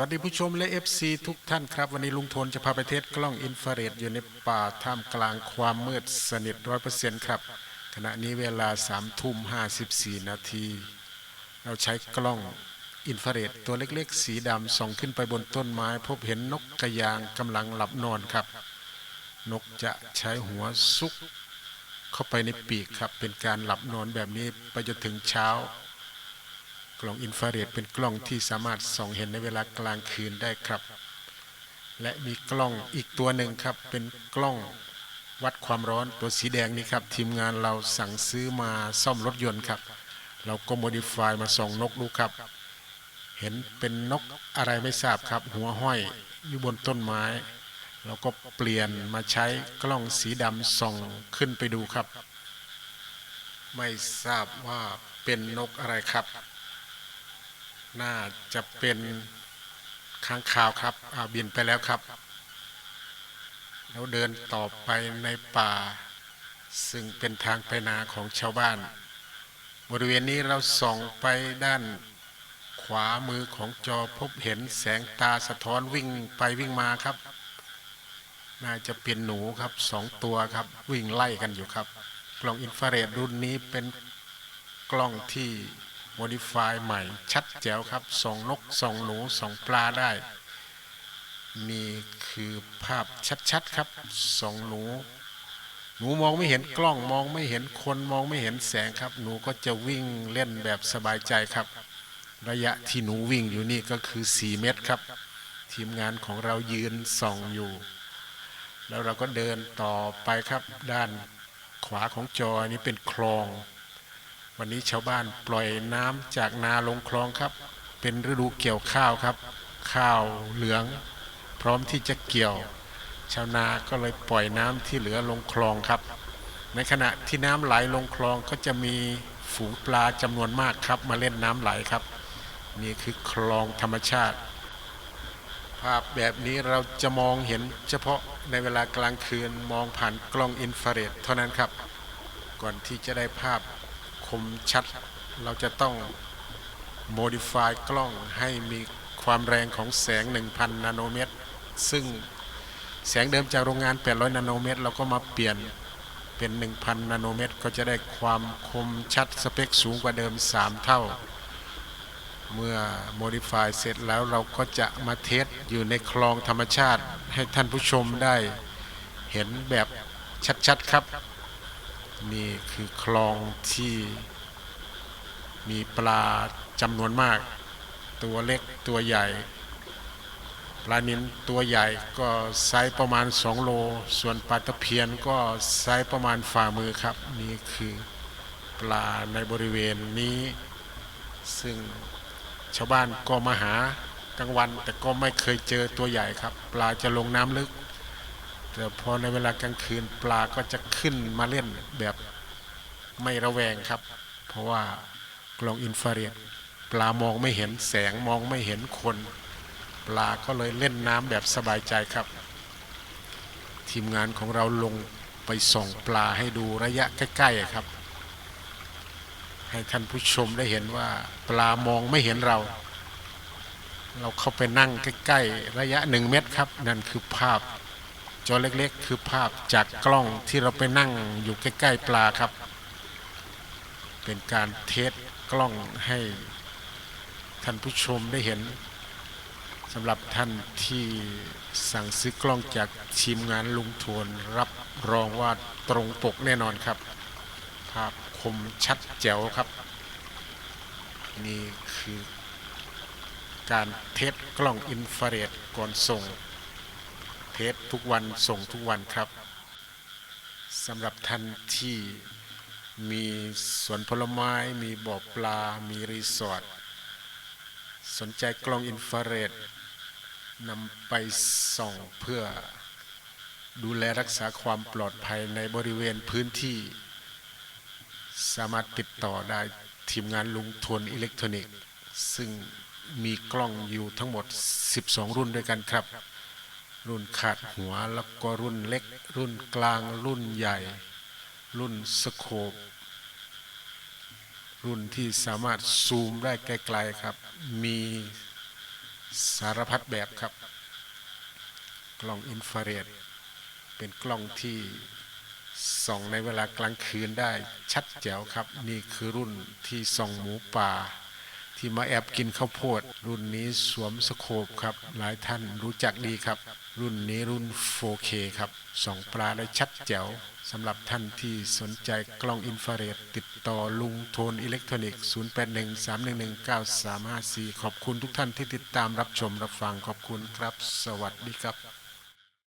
วัสดีผู้ชมและ FC ทุกท่านครับ วันนี้ลุงทนจะพาไปเทสกล้องอินฟราเรดอยู่ในป่าท่ามกลางความมืดสนิทร้อยเปอร์เซ็นต์ครับ ขณะนี้เวลา3ามทุ่ม54นาที เราใช้กล้องอินฟราเรดตัวเล็กๆ สีดำส่องขึ้นไปบนต้นไม้ พบเห็นนกกระยางกำลังหลับนอนครับ นกจะใช้หัวซุก เข้าไปในปีกครับ เป็นการหลับนอนแบบนี้ไปจนถึงเช้า กล้องอินฟราเรดเป็นกล้องที่สามารถส่องเห็นในเวลากลางคืนได้ครับ และมีกล้องอีกตัวหนึ่งครับ เป็นกล้องวัดความร้อนตัวสีแดงนี้ครับ ทีมงานเราสั่งซื้อมาซ่อมรถยนต์ครับ เราก็โมดิฟายมาส่องนกดูครับ เห็นเป็นนกอะไรไม่ทราบครับ หัวห้อยอยู่บนต้นไม้เราก็เปลี่ยนมาใช้กล้องสีดำส่องขึ้นไปดูครับ ไม่ทราบว่าเป็นนกอะไรครับ น่าจะเป็นค้างคาวครับบินไปแล้วครับ แล้วเดินต่อไปในป่า ซึ่งเป็นทางไปนาของชาวบ้าน บริเวณนี้เราส่องไปด้านขวามือของจอพบเห็นแสงตาสะท้อนวิ่งไปวิ่งมาครับ น่าจะเป็นหนูครับสองตัวครับ วิ่งไล่กันอยู่ครับ กล้องอินฟราเรดรุ่นนี้เป็นกล้องที่ โมดิฟายใหม่ ชัดแจ๋วครับส่องนกส่องหนูส่องปลาได้ นี่คือภาพชัดๆครับส่องหนู หนูมองไม่เห็นกล้องมองไม่เห็นคนมองไม่เห็นแสงครับ หนูก็จะวิ่งเล่นแบบสบายใจครับ ระยะที่หนูวิ่งอยู่นี่ก็คือ 4 เมตรครับ ทีมงานของเรายืนส่องอยู่ แล้วเราก็เดินต่อไปครับด้านขวาของจอนี้เป็นคลอง วันนี้ชาวบ้านปล่อยน้ำจากนาลงคลองครับ เป็นฤดูเกี่ยวข้าวครับ ข้าวเหลือง พร้อมที่จะเกี่ยว ชาวนาก็เลยปล่อยน้ำที่เหลือลงคลองครับ ในขณะที่น้ำไหลลงคลองก็จะมีฝูงปลาจำนวนมากครับ มาเล่นน้ำไหลครับ นี่คือคลองธรรมชาติ ภาพแบบนี้เราจะมองเห็นเฉพาะในเวลากลางคืนมองผ่านกล้องอินฟราเรดเท่านั้นครับ ก่อนที่จะได้ภาพ คมชัด เราจะต้อง modify กล้องให้มีความแรงของแสง 1,000 นาโนเมตร ซึ่งแสงเดิมจากโรงงาน 800 นาโนเมตร เราก็มาเปลี่ยนเป็น 1,000 นาโนเมตร ก็จะได้ความคมชัดสเปคสูงกว่าเดิม 3 เท่า เมื่อ modify เสร็จแล้วเราก็จะมาเทสอยู่ในคลองธรรมชาติ ให้ท่านผู้ชมได้เห็นแบบชัดๆครับ นี่คือคลองที่มีปลาจำนวนมาก ตัวเล็กตัวใหญ่ ปลานินตัวใหญ่ก็ไซส์ประมาณ 2 โล ส่วนปลาตะเพียนก็ไซส์ประมาณฝ่ามือครับ นี่คือปลาในบริเวณนี้ ซึ่งชาวบ้านก็มาหากลางวัน แต่ก็ไม่เคยเจอตัวใหญ่ครับ ปลาจะลงน้ำลึก แต่พอในเวลากลางคืนปลาก็จะขึ้นมาเล่นแบบไม่ระแวงครับ เพราะว่ากล้องอินฟราเรดปลามองไม่เห็นแสงมองไม่เห็นคน ปลาก็เลยเล่นน้ำแบบสบายใจครับ ทีมงานของเราลงไปส่องปลาให้ดูระยะใกล้ๆครับ ให้ท่านผู้ชมได้เห็นว่าปลามองไม่เห็นเรา เราเข้าไปนั่งใกล้ๆระยะหนึ่งเมตรครับ นั่นคือภาพ จอเล็กๆ คือภาพจากกล้องที่เราไปนั่งอยู่ใกล้ๆปลาครับ เป็นการเทสกล้องให้ท่านผู้ชมได้เห็นสำหรับท่านที่สั่งซื้อกล้องจากทีมงานลุงทวนรับรองว่าตรงปกแน่นอนครับ ภาพคมชัดแจ๋วครับ นี่คือการเทสกล้องอินฟราเรดก่อนส่ง เทสทุกวันส่งทุกวันครับสำหรับท่านที่มีสวนผลไม้ มีบ่อปลา มีรีสอร์ทสนใจกล้องอินฟราเรดนำไปส่องเพื่อดูแลรักษาความปลอดภัยในบริเวณพื้นที่ สามารถติดต่อได้ทีมงานลุงทวนอิเล็กทรอนิกส์ ซึ่งมีกล้องอยู่ทั้งหมด 12 รุ่นด้วยกันครับ รุ่นขาดหัวแล้วก็รุ่นเล็ก รุ่นกลาง รุ่นใหญ่ รุ่นสโคปรุ่นที่สามารถซูมได้ไกลๆครับ มีสารพัดแบบครับ กล้องอินฟราเรดเป็นกล้องที่ส่องในเวลากลางคืนได้ชัดแจ๋วครับ นี่คือรุ่นที่ส่องหมูป่า ที่มาแอบกินข้าวโพด รุ่นนี้สวมสโคปครับ หลายท่านรู้จักดีครับ รุ่นนี้รุ่น 4K ครับสองปลาได้ชัดแจ๋วสำหรับท่านที่สนใจกล้องอินฟราเรดติดต่อลุงโทนอิเล็กทรอนิกส์0813119354 ขอบคุณทุกท่านที่ติดตามรับชมรับฟังขอบคุณครับ สวัสดีครับ